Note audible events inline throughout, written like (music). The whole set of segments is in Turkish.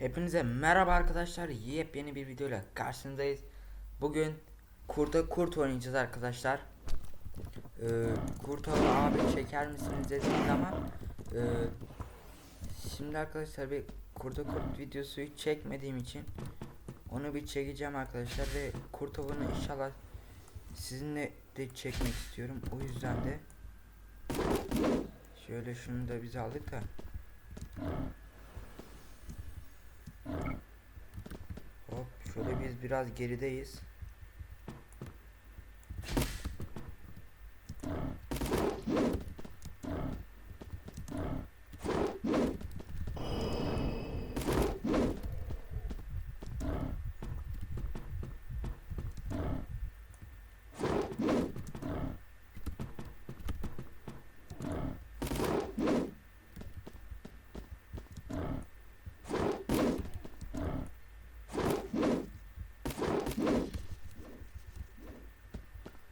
Hepinize merhaba arkadaşlar. Yepyeni bir videoyla karşınızdayız. Bugün kurda kurt oynayacağız arkadaşlar. Ee, kurt avı abi çeker misiniz dediğiniz zaman e, şimdi arkadaşlar bir kurda kurt videosu çekmediğim için onu bir çekeceğim arkadaşlar ve kurt avını inşallah sizinle de çekmek istiyorum. O yüzden de şöyle şunu da biz aldık da Hop şöyle biz biraz gerideyiz.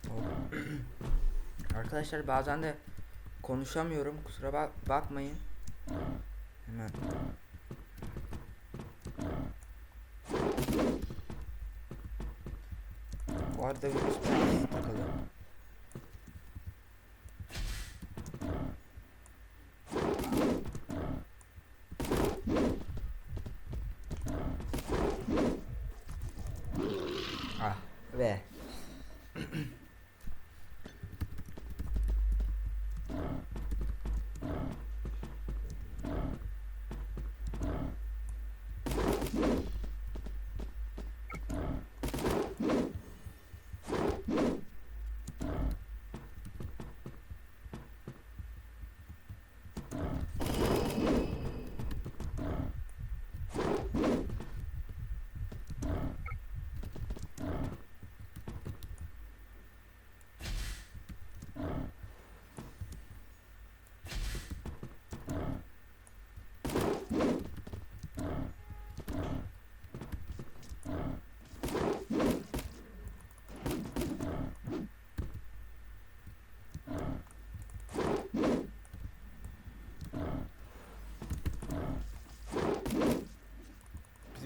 Hop. Arkadaşlar bazen de konuşamıyorum. Kusura bak bakmayın. Hemen. Bu arada virüs takılı. Ah ve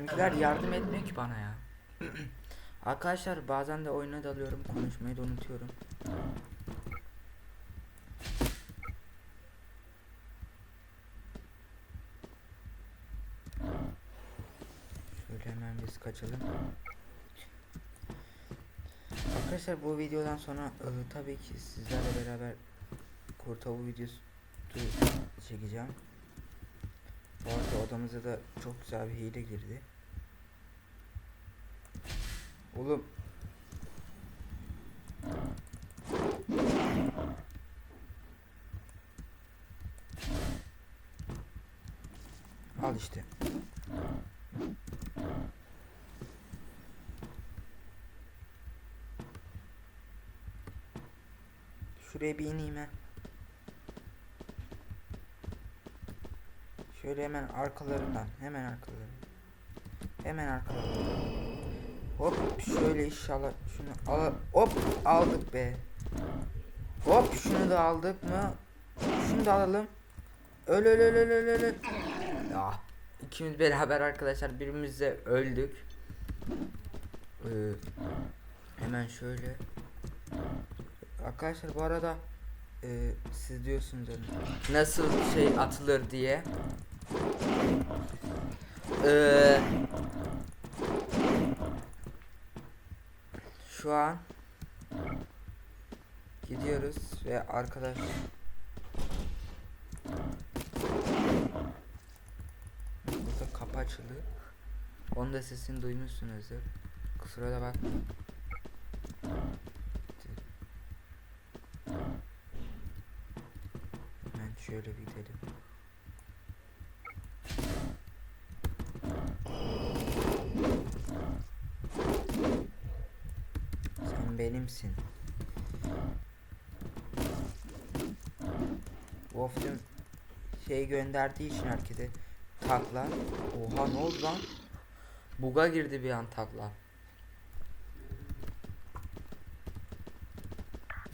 Bizimkiler yardım etmiyor ki bana ya. (clears throat) Arkadaşlar bazen de oyuna dalıyorum konuşmayı da unutuyorum. Şöyle hemen biz kaçalım. Arkadaşlar bu videodan sonra e, tabii ki sizlerle beraber kurtavu videosu çekeceğim. Bu arada odamıza da çok güzel bir hile girdi. Oğlum. Al işte. Şuraya bir ineyim he. Şöyle hemen arkalarından, hemen arkalarından. Hemen arkalarından. Hop şöyle inşallah şunu al hop aldık be. Hop şunu da aldık mı? Şunu da alalım. Öl öl öl öl öl öl. Ah, ikimiz beraber arkadaşlar birimizle öldük. Ee, hemen şöyle. Arkadaşlar bu arada e, siz diyorsunuz hani nasıl şey atılır diye. Ee, şu an gidiyoruz ve arkadaş burada kapı açıldı. Onun da sesini duymuşsunuzdur. Kusura da bakmayın. Şöyle bir gidelim. Sen benimsin. Wolf'cum şey gönderdiği için herkese takla. Oha ne oldu lan? Buga girdi bir an takla.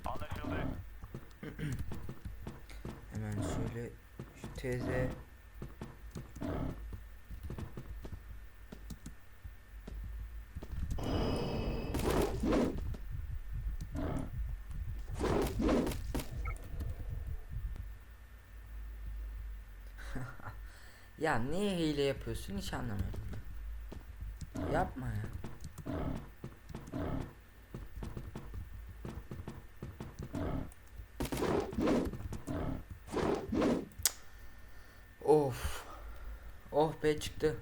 Anlaşıldı. (clears throat) Hemen şöyle şu teyze Ya niye hile yapıyorsun hiç anlamıyorum. Yapma ya. Of. Oh be çıktı.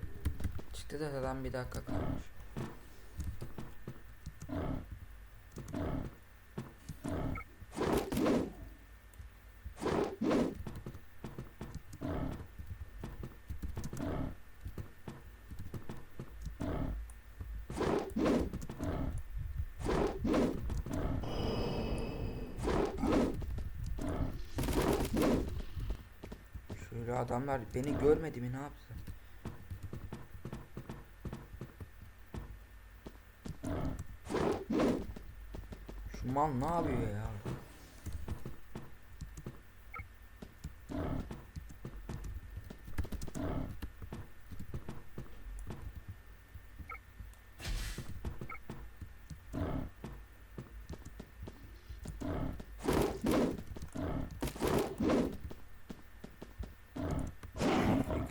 Çıktı da zaten bir dakika kalmış. Şöyle adamlar beni görmedi mi ne yaptı? Şu mal ne yapıyor ya?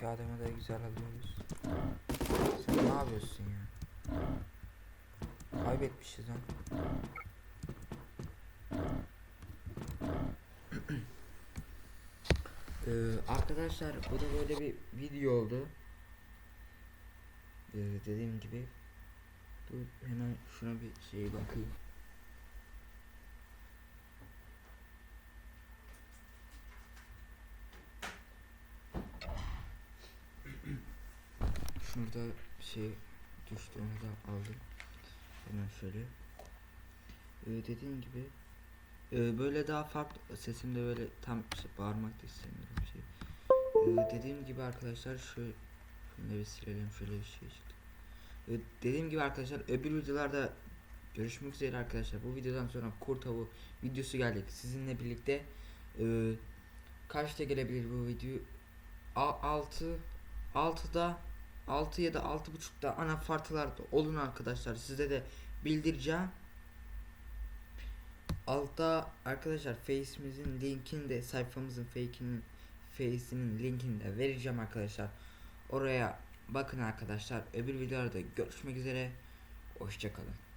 İki adamı da güzel alıyoruz. Sen ne yapıyorsun ya? Kaybetmişiz lan. (clears throat) Ee, arkadaşlar bu da böyle bir video oldu. Ee, dediğim gibi. Dur hemen şuna bir şey bakayım. Şurada şey düştü onu da aldım. Hemen şöyle. Ee, dediğim gibi ee, böyle daha farklı sesimde böyle tam şey, bağırmak da istemiyorum şey. Ee, dediğim gibi arkadaşlar şu şunu bir silelim şöyle bir şey çıktı. Ee, dediğim gibi arkadaşlar öbür videolarda görüşmek üzere arkadaşlar. Bu videodan sonra kurt avı videosu gelecek. Sizinle birlikte ee, kaçta gelebilir bu video? 6 6'da 6 ya da 6.30'da ana fartılarda olun arkadaşlar. Size de bildireceğim. Altta arkadaşlar Face'imizin linkini de sayfamızın fake'inin Face'inin linkini de vereceğim arkadaşlar. Oraya bakın arkadaşlar. Öbür videolarda görüşmek üzere. Hoşçakalın.